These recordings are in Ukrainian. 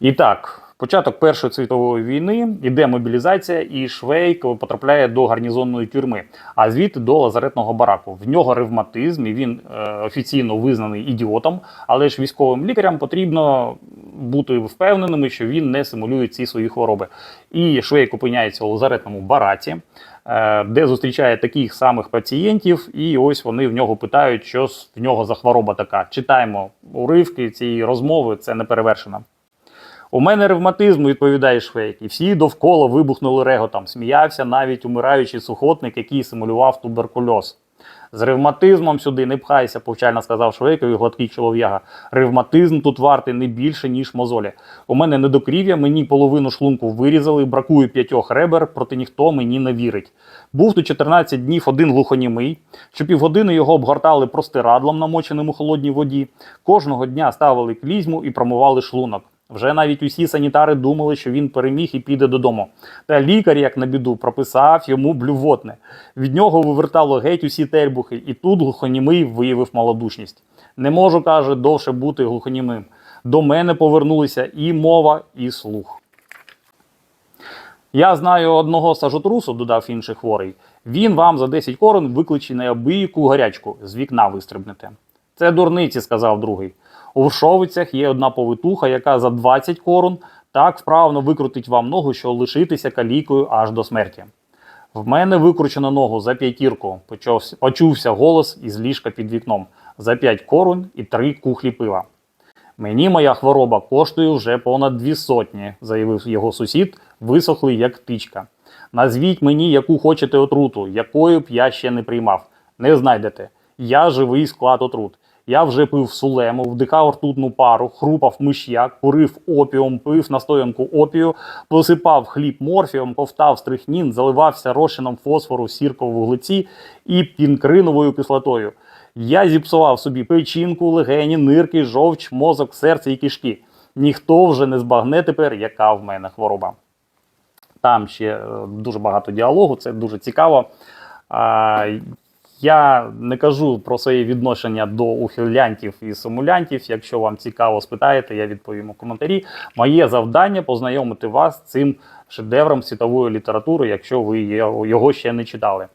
І так, початок Першої світової війни іде мобілізація, і Швейк потрапляє до гарнізонної тюрми, а звідти до лазаретного бараку. В нього ревматизм, і він е, офіційно визнаний ідіотом, але ж військовим лікарям потрібно бути впевненими, що він не симулює ці свої хвороби. І Швейк опиняється у лазаретному бараці. е, Де зустрічає таких самих пацієнтів, і ось вони в нього питають, що в нього за хвороба така. Читаємо уривки цієї розмови, це не перевершено. У мене ревматизм, відповідає Швейк, і всі довкола вибухнули реготом. Сміявся навіть умираючий сухотник, який симулював туберкульоз. З ревматизмом сюди не пхайся, повчально сказав Швейкові гладкий чолов'яга. Ревматизм тут вартий не більше, ніж мозолі. У мене недокрів'я, мені половину шлунку вирізали, бракує п'ятьох ребер, проте ніхто мені не вірить. Був тут 14 днів один глухонімий, що півгодини його обгортали простирадлом, намоченим у холодній воді. Кожного дня ставили клізму і промивали шлунок. Вже навіть усі санітари думали, що він переміг і піде додому. Та лікар, як на біду, прописав йому блювотне. Від нього вивертало геть усі тербухи, і тут глухонімий виявив малодушність. Не можу, каже, довше бути глухонімим. До мене повернулися і мова, і слух. Я знаю одного сажотрусу, додав інший хворий. Він вам за 10 корон викличе неабияку гарячку, з вікна вистрибнете. Це дурниці, сказав другий. У Вшовицях є одна повитуха, яка за 20 корон так вправно викрутить вам ногу, що лишитися калікою аж до смерті. В мене викручено ногу за п'ятірку, почувся, голос із ліжка під вікном. За 5 корон і три кухлі пива. Мені моя хвороба коштує вже понад дві сотні, заявив його сусід, висохлий як птичка. Назвіть мені, яку хочете отруту, якою б я ще не приймав. Не знайдете. Я живий склад отрут. Я вже пив сулему, вдихав ртутну пару, хрупав миш'як, курив опіум, пив настоянку опію, посипав хліб морфієм, ковтав стрихнін, заливався розчином фосфору, сірко в вуглеці і пінкриновою кислотою. Я зіпсував собі печінку, легені, нирки, жовч, мозок, серце і кишки. Ніхто вже не збагне тепер, яка в мене хвороба. Там ще е, дуже багато діалогу, це дуже цікаво. Я не кажу про своє відношення до ухилянтів і симулянтів. Якщо вам цікаво, спитаєте, я відповім у коментарі. Моє завдання познайомити вас з цим шедевром світової літератури, якщо ви його ще не читали.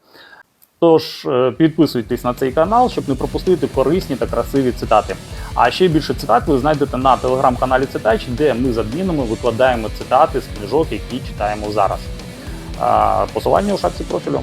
Тож е, підписуйтесь на цей канал, щоб не пропустити корисні та красиві цитати. А ще більше цитат ви знайдете на телеграм-каналі Цитач, де ми з адмінами викладаємо цитати з книжок, які читаємо зараз. Посилання у шапці профілю.